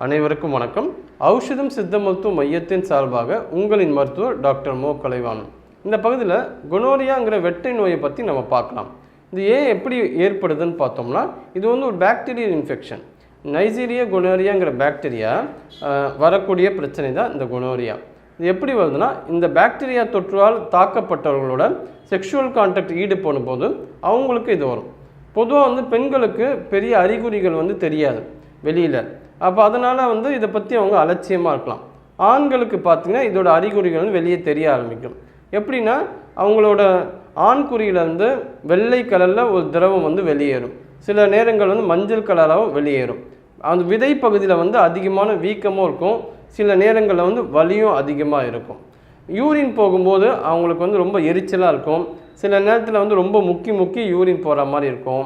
அனைவருக்கும் வணக்கம். ஔஷதம் சித்த மருத்துவ மையத்தின் சார்பாக உங்களின் மருத்துவர் டாக்டர் மோ. கலைவாணன். இந்த பகுதியில் குனோரியாங்கிற வெட்டை நோயை பற்றி நம்ம பார்க்கலாம். இது ஏன் எப்படி ஏற்படுதுன்னு பார்த்தோம்னா இது வந்து ஒரு பாக்டீரியல் இன்ஃபெக்ஷன் நைஜீரியா குனோரியாங்கிற பாக்டீரியா வரக்கூடிய பிரச்சனை தான் இந்த குனோரியா இது எப்படி வருதுன்னா இந்த பாக்டீரியா தொற்றால் தாக்கப்பட்டவர்களோட செக்ஷுவல் கான்டாக்ட் ஈடுபடும் போது அவங்களுக்கு இது வரும். பொதுவாக வந்து பெண்களுக்கு பெரிய அறிகுறிகள் வந்து தெரியாது. வெளியில். அப்போ அதனால் வந்து இதை பற்றி அவங்க அலட்சியமாக இருக்கலாம். ஆண்களுக்கு பார்த்திங்கன்னா இதோட அறிகுறிகள் வந்து வெளியே தெரிய ஆரம்பிக்கும். எப்படின்னா அவங்களோட ஆண்குறியிலேருந்து வெள்ளை கலரில் ஒரு திரவம் வந்து வெளியேறும். சில நேரங்கள் வந்து மஞ்சள் கலராகவும் வெளியேறும். அந்த விதை பகுதியில் வந்து அதிகமான வீக்கமும் இருக்கும். சில நேரங்களில் வந்து வலியும் அதிகமாக இருக்கும். யூரின் போகும்போது அவங்களுக்கு வந்து ரொம்ப எரிச்சலாக இருக்கும். சில நேரத்தில் வந்து ரொம்ப முக்கி முக்கி யூரின் போகிற மாதிரி இருக்கும்.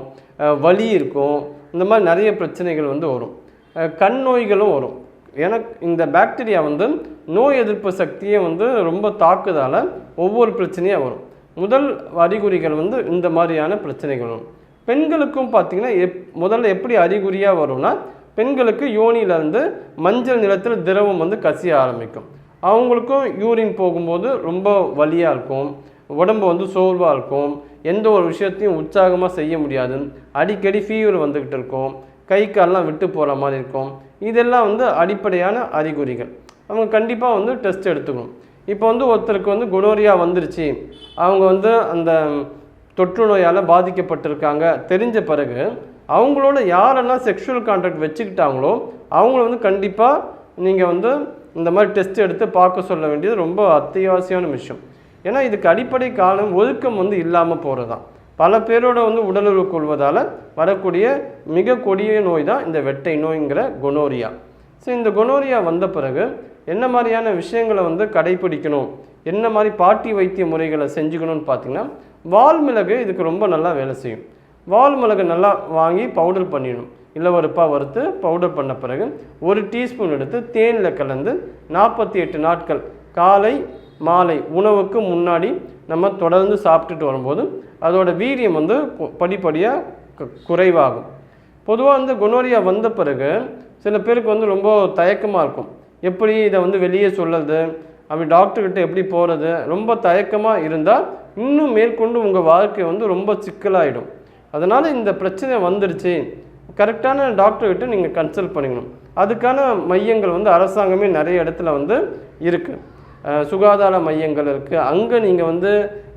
வலி இருக்கும். இந்த மாதிரி நிறைய பிரச்சனைகள் வந்து வரும். கண் நோய்களும் வரும். ஏன்னா இந்த பாக்டீரியா வந்து நோய் எதிர்ப்பு சக்தியை வந்து ரொம்ப தாக்குதால ஒவ்வொரு பிரச்சனையாக வரும். முதல் அறிகுறிகள் வந்து இந்த மாதிரியான பிரச்சனைகள் வரும் பெண்களுக்கும் பார்த்திங்கன்னா எப் முதல்ல எப்படி அறிகுறியாக வரும்னா பெண்களுக்கு யோனியிலேருந்து மஞ்சள் நிறத்தில் திரவம் வந்து கசிய ஆரம்பிக்கும். அவங்களுக்கும் யூரின் போகும்போது ரொம்ப வலியாக இருக்கும். உடம்பு வந்து சோர்வாக இருக்கும். எந்த ஒரு விஷயத்தையும் உற்சாகமாக செய்ய முடியாது. அடிக்கடி ஃபீவர் வந்துக்கிட்டு இருக்கும். கை கால்லாம் விட்டு போகிற மாதிரி இருக்கும். இதெல்லாம் வந்து அடிப்படையான அறிகுறிகள். அவங்க கண்டிப்பாக வந்து டெஸ்ட் எடுத்துக்கணும். இப்போ வந்து ஒருத்தருக்கு வந்து குனோரியா வந்துருச்சு. அவங்க வந்து அந்த தொற்று நோயால் பாதிக்கப்பட்டிருக்காங்க. தெரிஞ்ச பிறகு அவங்களோட யாரெல்லாம் செக்ஷுவல் கான்டாக்ட் வச்சுக்கிட்டாங்களோ அவங்கள வந்து கண்டிப்பாக நீங்கள் வந்து இந்த மாதிரி டெஸ்ட் எடுத்து பார்க்க சொல்ல வேண்டியது ரொம்ப அத்தியாவசியமான விஷயம். ஏன்னா இதுக்கு அடிப்படை காரணம் ஒழுக்கம் வந்து இல்லாமல் போகிறது தான் பல பேரோட வந்து உடலுறவு கொள்வதால் வரக்கூடிய மிக கொடிய நோய் தான் இந்த வெட்டை நோய்ங்கிற கொனோரியா ஸோ இந்த கொனோரியா வந்த பிறகு என்ன மாதிரியான விஷயங்களை வந்து கடைபிடிக்கணும் என்ன மாதிரி பாட்டி வைத்திய முறைகளை செஞ்சுக்கணும்னு பார்த்தீங்கன்னா வால் மிளகு இதுக்கு ரொம்ப நல்லா வேலை செய்யும். வால் மிளகு நல்லா வாங்கி பவுடர் பண்ணிடணும். இல்லை வறுத்து பவுடர் பண்ண பிறகு ஒரு டீஸ்பூன் எடுத்து தேனில் கலந்து நாற்பத்தி எட்டு நாட்கள் காலை மாலை உணவுக்கு முன்னாடி நம்ம தொடர்ந்து சாப்பிட்டுட்டு வரும்போது அதோட வீரியம் வந்து படிப்படியாக குறைவாகும். பொதுவாக வந்து குணோரியா வந்த பிறகு சில பேருக்கு வந்து ரொம்ப தயக்கமாக இருக்கும். எப்படி இதை வந்து வெளியே சொல்லுறது? அப்படி டாக்டர்கிட்ட எப்படி போகிறது ரொம்ப தயக்கமாக இருந்தால் இன்னும் மேற்கொண்டு உங்கள் வாழ்க்கை வந்து ரொம்ப சிக்கலாயிடும். அதனால் இந்த பிரச்சனை வந்துடுச்சு கரெக்டான டாக்டர்கிட்ட நீங்கள் கன்சல்ட் பண்ணிக்கணும். அதுக்கான மையங்கள் வந்து அரசாங்கமே நிறைய இடத்துல வந்து இருக்குது சுகாதார மையங்கள் இருக்குது அங்கே நீங்கள் வந்து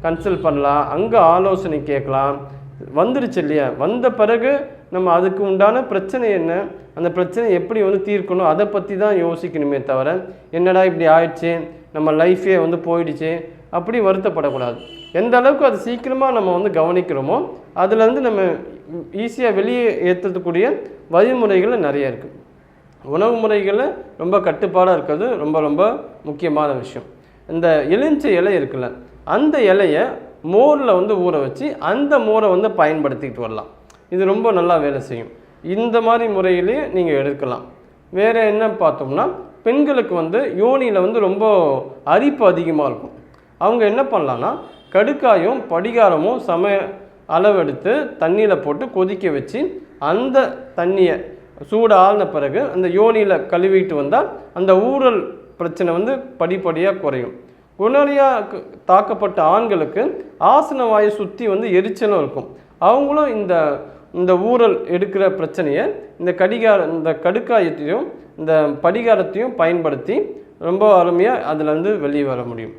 கன்சல்ட் பண்ணலாம். அங்கே ஆலோசனை கேட்கலாம். வந்துருச்சு இல்லையா? வந்த பிறகு நம்ம அதுக்கு உண்டான பிரச்சனை என்ன? அந்த பிரச்சனை எப்படி வந்து தீர்க்கணும்? அதை பற்றி தான் யோசிக்கணுமே தவிர என்னடா இப்படி ஆயிடுச்சு? நம்ம லைஃபே வந்து போயிடுச்சு. அப்படி வருத்தப்படக்கூடாது. எந்த அளவுக்கு அது சீக்கிரமாக நம்ம வந்து கவனிக்கிறோமோ அதுலேருந்து நம்ம ஈஸியாக வெளியே ஏற்றக்கூடிய வழிமுறைகள் நிறைய இருக்குது உணவு முறைகளில் ரொம்ப கட்டுப்பாடாக இருக்கிறது ரொம்ப ரொம்ப முக்கியமான விஷயம். இந்த எலுமிச்சை இலை இருக்குல்ல அந்த இலையை மோரில் வந்து ஊற வச்சு அந்த மோரை வந்து பயன்படுத்திக்கிட்டு வரலாம். இது ரொம்ப நல்லா வேலை செய்யும். இந்த மாதிரி முறையிலேயே நீங்கள் எடுக்கலாம். வேறு என்ன பார்த்தோம்னா பெண்களுக்கு வந்து யோனியில் வந்து ரொம்ப அரிப்பு அதிகமாக இருக்கும். அவங்க என்ன பண்ணலான்னா கடுக்காயும் படிகாரமும் சம அளவெடுத்து தண்ணியில் போட்டு கொதிக்க வச்சு அந்த தண்ணியை சூடு ஆழ்ந்த பிறகு அந்த யோனியில் கழுவிட்டு வந்தால் அந்த ஊறல் பிரச்சனை வந்து படிப்படியாக குறையும். குணரியா தாக்கப்பட்ட ஆண்களுக்கு ஆசன வாயை சுற்றி வந்து எரிச்சலும் இருக்கும். அவங்களும் இந்த இந்த ஊறல் எடுக்கிற பிரச்சனையை இந்த கடிகார இந்த கடுக்காயத்தையும் இந்த படிகாரத்தையும் பயன்படுத்தி ரொம்ப அருமையாக அதுலேருந்து வெளியே வர முடியும்.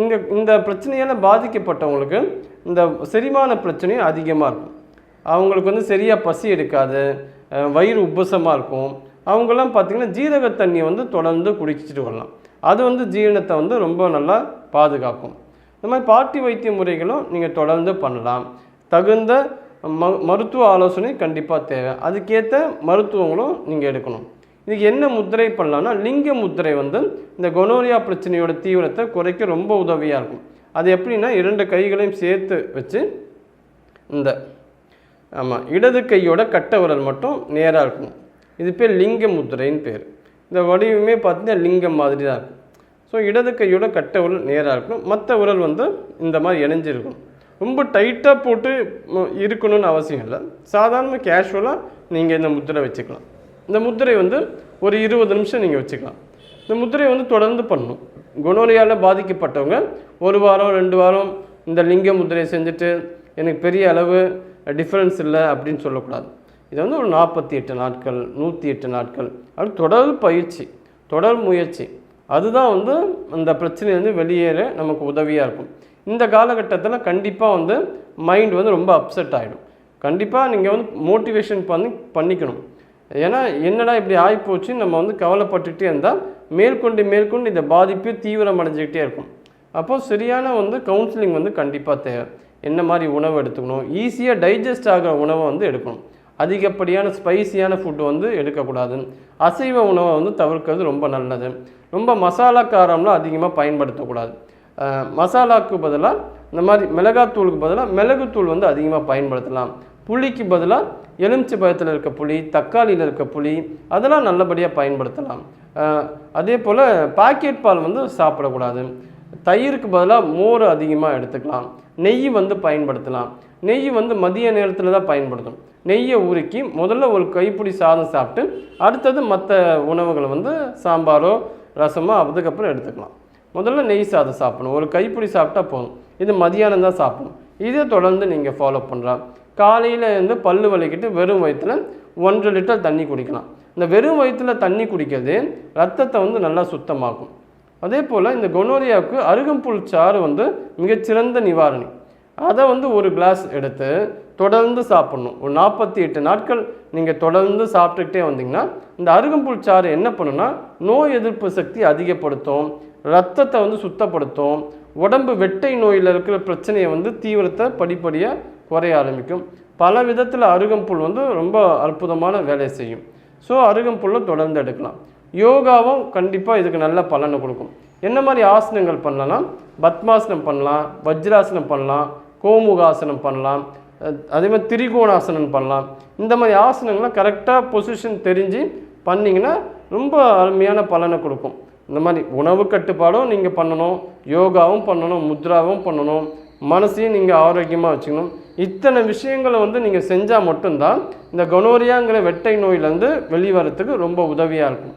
இந்த இந்த பிரச்சனையால் பாதிக்கப்பட்டவங்களுக்கு இந்த செரிமான பிரச்சனையும் அதிகமாக இருக்கும். அவங்களுக்கு வந்து சரியாக பசி எடுக்காது. வயிறு உப்பசமாக இருக்கும். அவங்கெல்லாம் பார்த்திங்கன்னா ஜீரக தண்ணியை வந்து தொடர்ந்து குடிச்சிட்டு வரலாம். அது வந்து ஜீரணத்தை வந்து ரொம்ப நல்லா பாதுகாக்கும். இந்த மாதிரி பாட்டி வைத்திய முறைகளும் நீங்கள் தொடர்ந்து பண்ணலாம். தகுந்த ம மருத்துவ ஆலோசனை கண்டிப்பாக தேவை. அதுக்கேற்ற மருத்துவங்களும் நீங்கள் எடுக்கணும். இதுக்கு என்ன முத்திரை பண்ணலாம்னா லிங்க முத்திரை வந்து இந்த கொனோரியா பிரச்சனையோட தீவிரத்தை குறைக்க ரொம்ப உதவியாக இருக்கும். அது எப்படின்னா இரண்டு கைகளையும் சேர்த்து வச்சு இந்த ஆமாம் இடது கையோட கட்டை விரல் மட்டும் நேராக இருக்கும். இது பேர் லிங்க முத்திரைன்னு பேர். இந்த வடிவமே பார்த்தீங்கன்னா லிங்கம் மாதிரி தான் இருக்கும். ஸோ இடது கையோட கட்டை விரல் நேராக இருக்கும். மற்ற விரல் வந்து இந்த மாதிரி இணைஞ்சிருக்கும். ரொம்ப டைட்டாக போட்டு இருக்கணும்னு அவசியம் இல்லை. சாதாரண கேஷுவலாக நீங்கள் இந்த முத்திரை வச்சுக்கலாம். இந்த முத்திரை வந்து ஒரு இருபது நிமிஷம் நீங்கள் வச்சுக்கலாம். இந்த முத்திரையை வந்து தொடர்ந்து பண்ணணும் குணோரியால் பாதிக்கப்பட்டவங்க ஒரு வாரம் ரெண்டு வாரம் இந்த லிங்க முத்திரையை செஞ்சுட்டு எனக்கு பெரிய அளவு டிஃப்ரென்ஸ் இல்லை அப்படின்னு சொல்லக்கூடாது. இது வந்து ஒரு நாற்பத்தி எட்டு நாட்கள் நூற்றி எட்டு நாட்கள். அது தொடர் பயிற்சி தொடர் முயற்சி. அதுதான் வந்து அந்த பிரச்சனையிலேருந்து வெளியேற நமக்கு உதவியாக இருக்கும். இந்த காலகட்டத்தில் கண்டிப்பாக வந்து மைண்ட் வந்து ரொம்ப அப்செட் ஆகிடும் கண்டிப்பாக நீங்கள் வந்து மோட்டிவேஷன் பண்ணி பண்ணிக்கணும். ஏன்னா என்னடா இப்படி ஆகிப்போச்சு நம்ம வந்து கவலைப்பட்டுக்கிட்டே இருந்தால் மேற்கொண்டு மேற்கொண்டு இந்த பாதிப்பு தீவிரம் அடைஞ்சிக்கிட்டே இருக்கும். அப்போது சரியான வந்து கவுன்சிலிங் வந்து கண்டிப்பாக தேவை. என்ன மாதிரி உணவு எடுத்துக்கணும்? ஈஸியாக டைஜஸ்ட் ஆகிற உணவை வந்து எடுக்கணும். அதிகப்படியான ஸ்பைசியான ஃபுட்டு வந்து எடுக்கக்கூடாது. அசைவ உணவை வந்து தவிர்க்கிறது ரொம்ப நல்லது. ரொம்ப மசாலா காரம்லாம் அதிகமாக பயன்படுத்தக்கூடாது. மசாலாவுக்கு பதிலாக இந்த மாதிரி மிளகாத்தூளுக்கு பதிலாக மிளகுத்தூள் வந்து அதிகமாக பயன்படுத்தலாம். புளிக்கு பதிலாக எலுமிச்சை பழத்தில் இருக்க புளி தக்காளியில் இருக்க புளி அதெல்லாம் நல்லபடியாக பயன்படுத்தலாம். அதே போல் பாக்கெட் பால் வந்து சாப்பிடக்கூடாது. தயிருக்கு பதிலாக மோர் அதிகமாக எடுத்துக்கலாம். நெய் வந்து பயன்படுத்தலாம். நெய் வந்து மதிய நேரத்தில் தான் பயன்படுத்தும் நெய்யை உருக்கி முதல்ல ஒரு கைப்பிடி சாதம் சாப்பிட்டு அடுத்தது மற்ற உணவுகளை வந்து சாம்பாரோ ரசமோ அதுக்கப்புறம் எடுத்துக்கலாம். முதல்ல நெய் சாதம் சாப்பிடணும். ஒரு கைப்பிடி சாப்பிட்டா போதும். இது மதியானம் தான் சாப்பிடணும். இதை தொடர்ந்து நீங்கள் ஃபாலோ பண்ணலாம். காலையில் இருந்து பல்லு வலிக்கிட்டு வெறும் வயிற்றுல ஒன்றரை லிட்டர் தண்ணி குடிக்கலாம். இந்த வெறும் வயிற்றுல தண்ணி குடிக்கிறது ரத்தத்தை வந்து நல்லா சுத்தமாக்கும். அதே போல் இந்த கொனோரியாவுக்கு அருகம்புல் சாறு வந்து மிகச்சிறந்த நிவாரணி. அதை வந்து ஒரு கிளாஸ் எடுத்து தொடர்ந்து சாப்பிட்ணும். ஒரு நாற்பத்தி எட்டு நாட்கள் நீங்கள் தொடர்ந்து சாப்பிட்டுக்கிட்டே வந்தீங்கன்னா இந்த அருகம்புல் சாறு என்ன பண்ணுன்னா நோய் எதிர்ப்பு சக்தி அதிகப்படுத்தும் ரத்தத்தை வந்து சுத்தப்படுத்தும் உடம்பு வெட்டை நோயில் இருக்கிற பிரச்சனையை வந்து தீவிரத்தை படிப்படியாக குறைய ஆரம்பிக்கும். பல விதத்தில் அருகம்புல் வந்து ரொம்ப அற்புதமான வேலையை செய்யும். ஸோ அருகம்புல்லை தொடர்ந்து எடுக்கலாம். யோகாவும் கண்டிப்பாக இதுக்கு நல்ல பலனை கொடுக்கும். என்ன மாதிரி ஆசனங்கள் பண்ணலாம்? பத்மாசனம் பண்ணலாம் வஜ்ராசனம் பண்ணலாம் கோமுகாசனம் பண்ணலாம் அதே மாதிரி திரிகோணாசனம் பண்ணலாம். இந்த மாதிரி ஆசனங்களை கரெக்டாக பொசிஷன் தெரிஞ்சு பண்ணிங்கன்னா ரொம்ப அருமையான பலனை கொடுக்கும். இந்த மாதிரி உணவு கட்டுப்பாடும் நீங்கள் பண்ணணும் யோகாவும் பண்ணணும் முத்ராவும் பண்ணணும் மனசையும் நீங்கள் ஆரோக்கியமாக வச்சுக்கணும். இத்தனை விஷயங்களை வந்து நீங்கள் செஞ்சால் மட்டும்தான் இந்த கனோரியாங்கிற வெட்டை நோயிலேருந்து வெளிவரத்துக்கு ரொம்ப உதவியாக இருக்கும்.